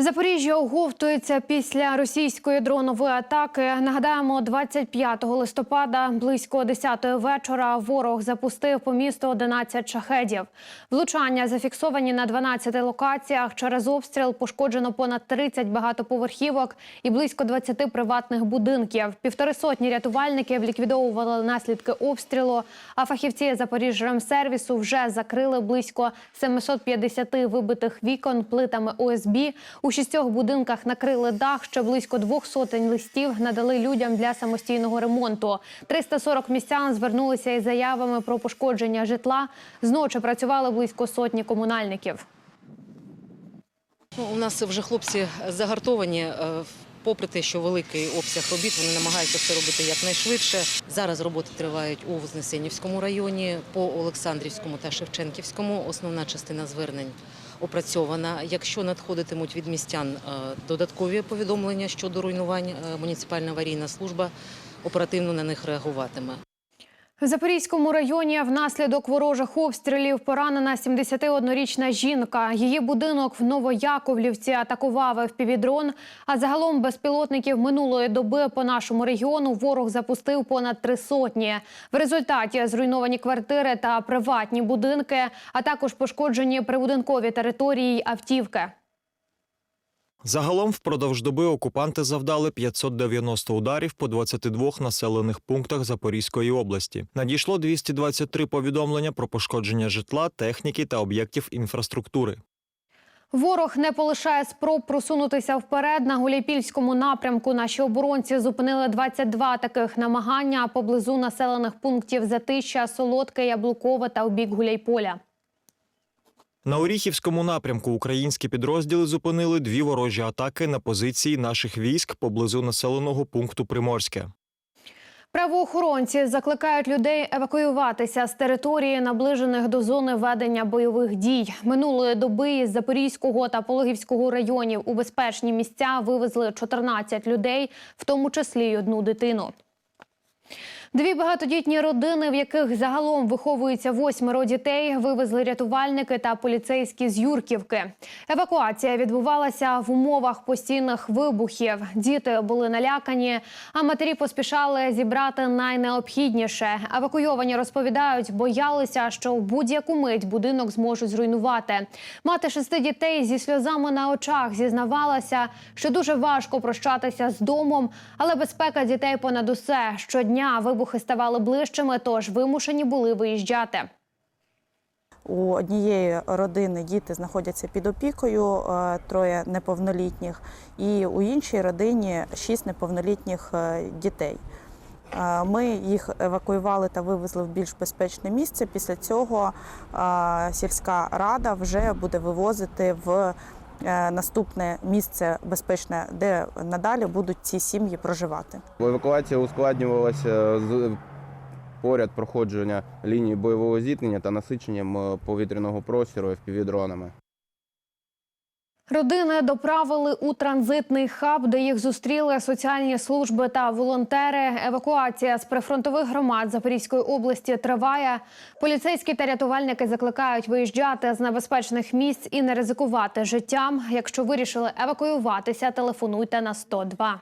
Запоріжжя оговтується після російської дронової атаки. Нагадаємо, 25 листопада близько 10-ї вечора ворог запустив по місту 11 шахедів. Влучання зафіксовані на 12 локаціях. Через обстріл пошкоджено понад 30 багатоповерхівок і близько 20 приватних будинків. Півтори сотні рятувальників ліквідовували наслідки обстрілу. А фахівці Запоріжжямсервісу вже закрили близько 750 вибитих вікон плитами ОСБ. У шістьох будинках накрили дах. Ще близько двох сотень листів надали людям для самостійного ремонту. 340 містян звернулися із заявами про пошкодження житла. Зночі працювали близько сотні комунальників. Ну, у нас вже хлопці загартовані. е, Попри те, що великий обсяг робіт, вони намагаються все робити якнайшвидше. Зараз роботи тривають у Вознесенівському районі, по Олександрівському та Шевченківському. Основна частина звернень опрацьована. Якщо надходитимуть від містян е, додаткові повідомлення щодо руйнувань, е, муніципальна аварійна служба оперативно на них реагуватиме. В Запорізькому районі внаслідок ворожих обстрілів поранена 71-річна жінка. Її будинок в Новояковлівці атакував FPV-дрон. А загалом безпілотників минулої доби по нашому регіону ворог запустив понад три сотні. В результаті зруйновані квартири та приватні будинки, а також пошкоджені прибудинкові території й автівки. Загалом впродовж доби окупанти завдали 590 ударів по 22 населених пунктах Запорізької області. Надійшло 223 повідомлення про пошкодження житла, техніки та об'єктів інфраструктури. Ворог не полишає спроб просунутися вперед. На Гуляйпільському напрямку наші оборонці зупинили 22 таких намагання поблизу населених пунктів Затища, Солодке, Яблукове та у бік Гуляйполя. На Оріхівському напрямку українські підрозділи зупинили дві ворожі атаки на позиції наших військ поблизу населеного пункту Приморське. Правоохоронці закликають людей евакуюватися з території, наближених до зони ведення бойових дій. Минулої доби із Запорізького та Пологівського районів у безпечні місця вивезли 14 людей, в тому числі й одну дитину. Дві багатодітні родини, в яких загалом виховується восьмеро дітей, вивезли рятувальники та поліцейські з Юрківки. Евакуація відбувалася в умовах постійних вибухів. Діти були налякані, а матері поспішали зібрати найнеобхідніше. Евакуйовані розповідають, боялися, що в будь-яку мить будинок зможуть зруйнувати. Мати шести дітей зі сльозами на очах зізнавалася, що дуже важко прощатися з домом, але безпека дітей понад усе щодня вибухи ставали ближчими, тож вимушені були виїжджати. У однієї родини діти знаходяться під опікою, е, троє неповнолітніх, і у іншій родині шість неповнолітніх е, дітей. Е, Ми їх евакуювали та вивезли в більш безпечне місце. Після цього сільська рада вже буде вивозити в наступне місце безпечне, де надалі будуть ці сім'ї проживати. Евакуація ускладнювалася з поряд проходження лінії бойового зіткнення та насиченням е, повітряного простору FPV-дронами. Родини доправили у транзитний хаб, де їх зустріли соціальні служби та волонтери. Евакуація з прифронтових громад Запорізької області триває. Поліцейські та рятувальники закликають виїжджати з небезпечних місць і не ризикувати життям. Якщо вирішили евакуюватися, телефонуйте на 102.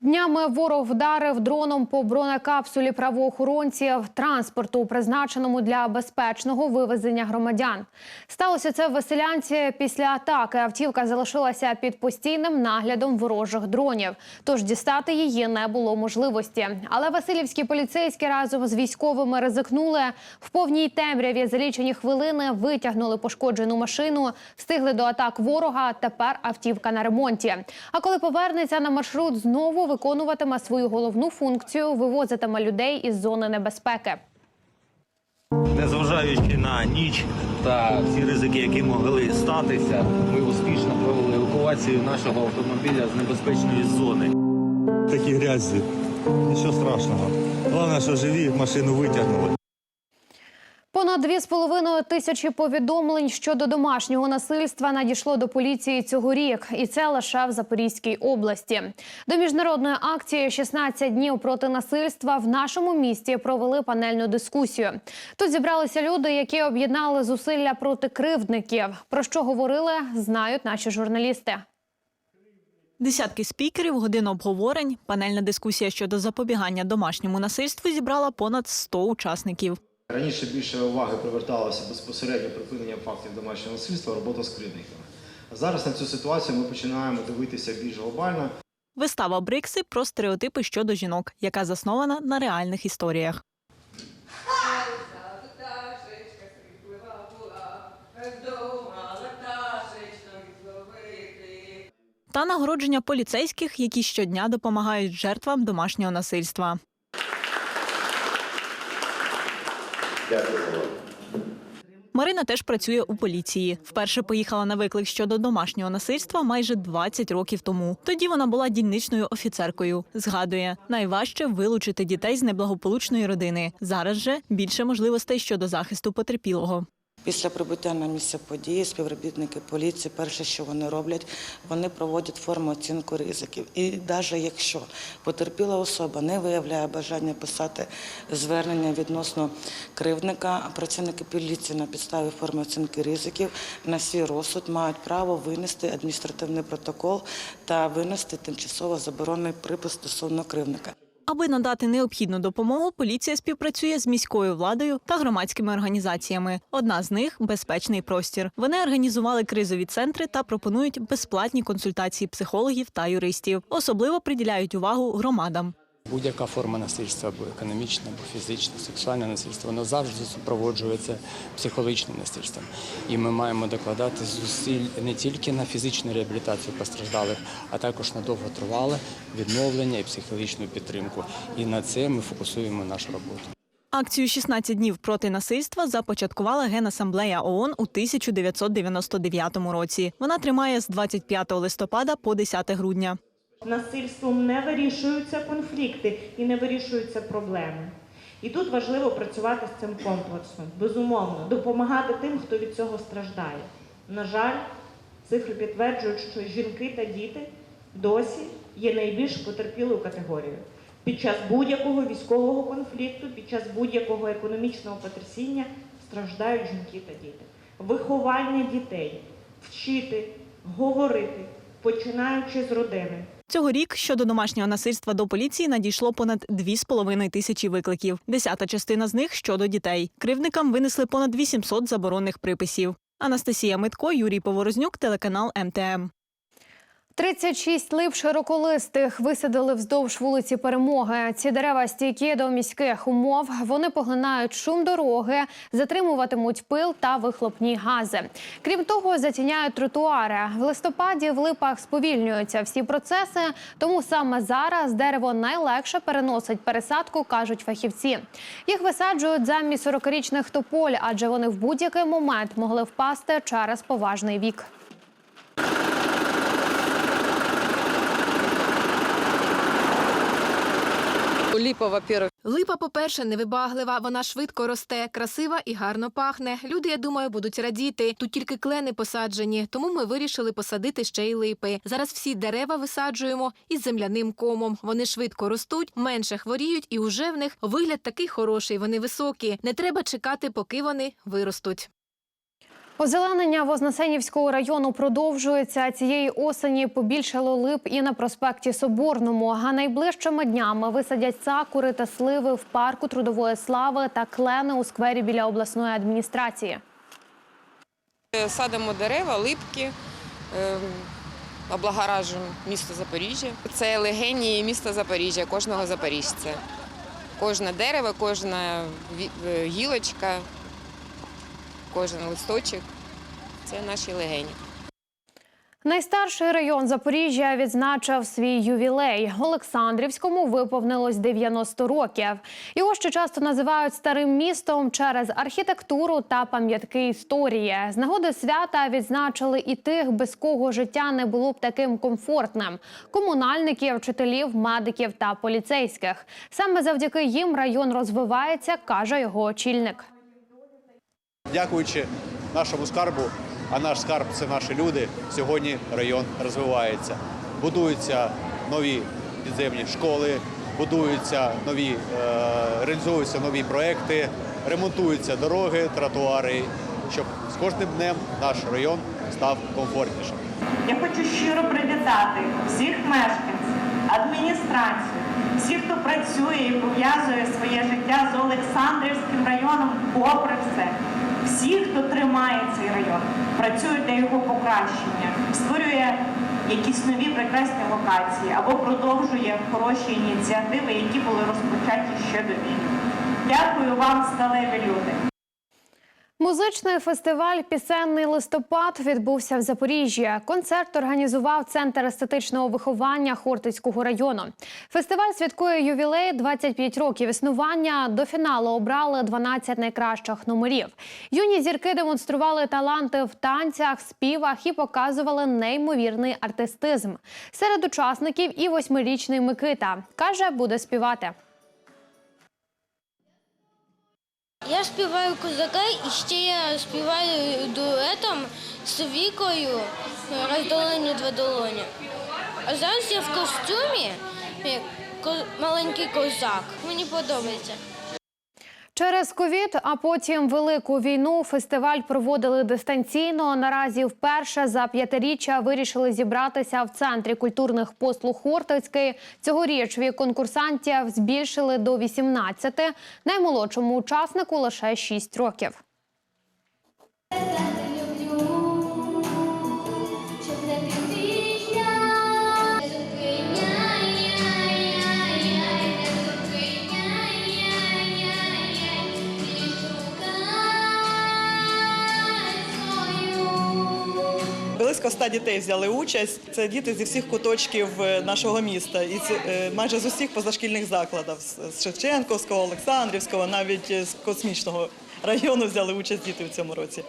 Днями ворог вдарив дроном по бронекапсулі правоохоронців транспорту, призначеному для безпечного вивезення громадян. Сталося це в Василянці після атаки. Автівка залишилася під постійним наглядом ворожих дронів, тож дістати її не було можливості. Але Васильівські поліцейські разом з військовими ризикнули в повній темряві. За лічені хвилини витягнули пошкоджену машину, встигли до атак ворога. Тепер автівка на ремонті. А коли повернеться на маршрут, знову виконуватиме свою головну функцію вивозитиме людей із зони небезпеки. Незважаючи на ніч та всі ризики, які могли статися, ми успішно провели евакуацію нашого автомобіля з небезпечної зони. Такі грязі, нічого страшного. Головне, що живі, машину витягнули. Понад дві з половиною тисячі повідомлень щодо домашнього насильства надійшло до поліції цьогорік, і це лише в Запорізькій області. До міжнародної акції «16 днів проти насильства в нашому місті провели панельну дискусію. Тут зібралися люди, які об'єднали зусилля проти кривдників. Про що говорили, знають наші журналісти. Десятки спікерів, година обговорень, панельна дискусія щодо запобігання домашньому насильству зібрала понад 100 учасників. Раніше більше уваги приверталося безпосередньо припиненням фактів домашнього насильства, робота з кривдниками. Зараз на цю ситуацію ми починаємо дивитися більш глобально. Вистава Брикси про стереотипи щодо жінок, яка заснована на реальних історіях. Та нагородження поліцейських, які щодня допомагають жертвам домашнього насильства. Марина теж працює у поліції. Вперше поїхала на виклик щодо домашнього насильства майже 20 років тому. Тоді вона була дільничною офіцеркою. Згадує, найважче вилучити дітей з неблагополучної родини. Зараз же більше можливостей щодо захисту потерпілого. Після прибуття на місце події співробітники поліції, перше, що вони роблять, вони проводять форму оцінку ризиків. І навіть якщо потерпіла особа не виявляє бажання писати звернення відносно кривдника, працівники поліції на підставі форми оцінки ризиків на свій розсуд мають право винести адміністративний протокол та винести тимчасово заборонений припис стосовно кривдника. Аби надати необхідну допомогу, поліція співпрацює з міською владою та громадськими організаціями. Одна з них безпечний простір. Вони організували кризові центри та пропонують безплатні консультації психологів та юристів. Особливо приділяють увагу громадам. Будь-яка форма насильства, або економічне, або фізичне, сексуальне насильство, воно завжди супроводжується психологічним насильством. І ми маємо докладати зусиль не тільки на фізичну реабілітацію постраждалих, а також на довготривале відновлення і психологічну підтримку. І на це ми фокусуємо нашу роботу. Акцію «16 днів проти насильства започаткувала Генасамблея ООН у 1999 році. Вона тримає з 25 листопада по 10 грудня. Насильством не вирішуються конфлікти і не вирішуються проблеми. І тут важливо працювати з цим комплексно, безумовно, допомагати тим, хто від цього страждає. На жаль, цифри підтверджують, що жінки та діти досі є найбільш потерпілою категорією. Під час будь-якого військового конфлікту, під час будь-якого економічного потрясіння страждають жінки та діти. Виховання дітей, вчити, говорити, починаючи з родини. Цьогорік щодо домашнього насильства до поліції надійшло понад 2,5 тисячі викликів. Десята частина з них щодо дітей. Кривникам винесли понад 800 заборонних приписів. Анастасія Митко, Юрій Поворознюк, телеканал МТМ. 36 лип широколистих висадили вздовж вулиці Перемоги. Ці дерева стійкі до міських умов. Вони поглинають шум дороги, затримуватимуть пил та вихлопні гази. Крім того, затіняють тротуари. В листопаді в липах сповільнюються всі процеси, тому саме зараз дерево найлегше переносить пересадку, кажуть фахівці. Їх висаджують замість 40-річних тополь, адже вони в будь-який момент могли впасти через поважний вік. Ліпа, во-первых, Липа, по-перше, невибаглива, вона швидко росте, красива і гарно пахне. Люди, я думаю, будуть радіти. Тут тільки клени посаджені, тому ми вирішили посадити ще й липи. Зараз всі дерева висаджуємо із земляним комом. Вони швидко ростуть, менше хворіють, і уже в них вигляд такий хороший. Вони високі. Не треба чекати, поки вони виростуть. Озеленення Вознесенівського району продовжується. Цієї осені побільшало лип і на проспекті Соборному. А найближчими днями висадять сакури та сливи в парку трудової слави та клени у сквері біля обласної адміністрації. Садимо дерева, липки, ем, облагоражуємо місто Запоріжжя. Це легені міста Запоріжжя, кожного запоріжця. Кожне дерево, кожна е, гілочка, кожен листочок це наші легені. Найстарший район Запоріжжя відзначив свій ювілей. Олександрівському виповнилось 90 років. Його ще часто називають старим містом через архітектуру та пам'ятки історії. З нагоди свята відзначили і тих, без кого життя не було б таким комфортним: комунальників, вчителів, медиків та поліцейських. Саме завдяки їм район розвивається, каже його очільник. Дякуючи нашому скарбу, а наш скарб це наші люди. Сьогодні район розвивається. Будуються нові підземні школи, будуються нові, е, реалізуються нові проекти, ремонтуються дороги, тротуари, щоб з кожним днем наш район став комфортнішим. Я хочу щиро привітати всіх мешканців, адміністрацію, всіх, хто працює і пов'язує своє життя з Олександрівським районом, попри все. Всіх, хто тримає цей район, працює для його покращення, створює якісь нові прекрасні локації або продовжує хороші ініціативи, які були розпочаті ще до війни. Дякую вам, сталеві люди. Музичний фестиваль Пісенний листопад відбувся в Запоріжжі. Концерт організував центр естетичного виховання Хортицького району. Фестиваль святкує ювілей 25 років існування. До фіналу обрали 12 найкращих номерів. Юні зірки демонстрували таланти в танцях, співах і показували неймовірний артистизм. Серед учасників і восьмирічний Микита каже, буде співати. Я співаю козака і ще я співаю дуетом з Вікою роздолені два долоні. А зараз я в костюмі як маленький козак. Мені подобається. Через ковід, а потім велику війну фестиваль проводили дистанційно. Наразі вперше за п'ятиріччя вирішили зібратися в центрі культурних послуг Хортицький. Цьогоріч вік конкурсантів збільшили до 18, наймолодшому учаснику лише 6 років. Близько ста дітей взяли участь. Це діти зі всіх куточків е, нашого міста, і е, майже з усіх позашкільних закладів з Шевченковського, Олександрівського, навіть е, з космічного району взяли участь діти в цьому році.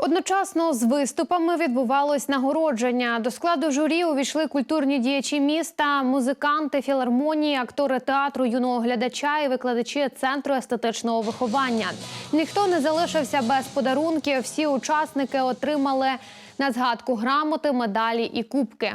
Одночасно з виступами відбувалось нагородження. До складу журі увійшли культурні діячі міста, музиканти, філармонії, актори театру юного глядача і викладачі центру естетичного виховання. Ніхто не залишився без подарунків. Всі учасники отримали на згадку грамоти, медалі і кубки.